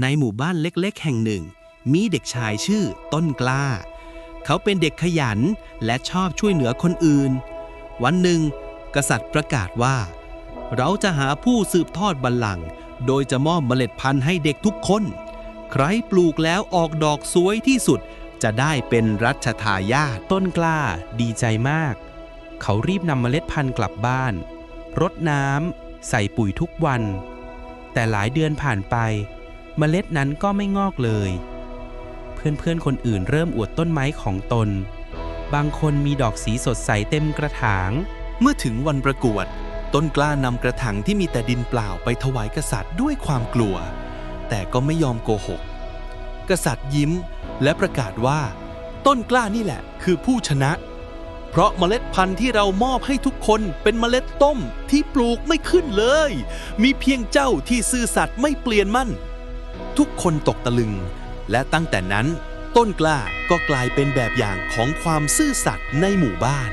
ในหมู่บ้านเล็กๆ แห่งหนึ่ง มีเด็กชายชื่อต้นกล้า เขาเป็นเด็กขยันและชอบช่วยเหลือคนอื่น วันหนึ่ง กษัตริย์ประกาศว่า เราจะหาผู้สืบทอดบัลลังก์โดยจะมอบเมล็ดพันธุ์ให้เด็กทุกคน ใครปลูกแล้วออกดอกสวยที่สุดจะได้เป็นรัชทายาทต้นกล้าดีใจมาก เขารีบนำเมล็ดพันธุ์กลับบ้าน รดน้ำใส่ปุ๋ยทุกวัน แต่หลายเดือนผ่านไป เมล็ดนั้นก็ไม่งอกเลย เพื่อนๆคนอื่นเริ่มอวดต้นไม้ของตน บางคนมีดอกสีสดใสเต็มกระถาง เมื่อถึงวันประกวด ต้นกล้านำกระถางที่มีแต่ดินเปล่าไปถวายกษัตริย์ด้วยความกลัว แต่ก็ไม่ยอมโกหก กษัตริย์ยิ้มและประกาศว่า ต้นกล้านี่แหละคือผู้ชนะเพราะเมล็ดพันธุ์ที่เรามอบให้ทุกคนเป็นเมล็ดต้มที่ปลูกไม่ขึ้นเลย มีเพียงเจ้าที่ซื่อสัตย์ไม่เปลี่ยนมั่น ทุกคนตกตะลึง และตั้งแต่นั้น ต้นกล้าก็กลายเป็นแบบอย่างของความซื่อสัตย์ในหมู่บ้าน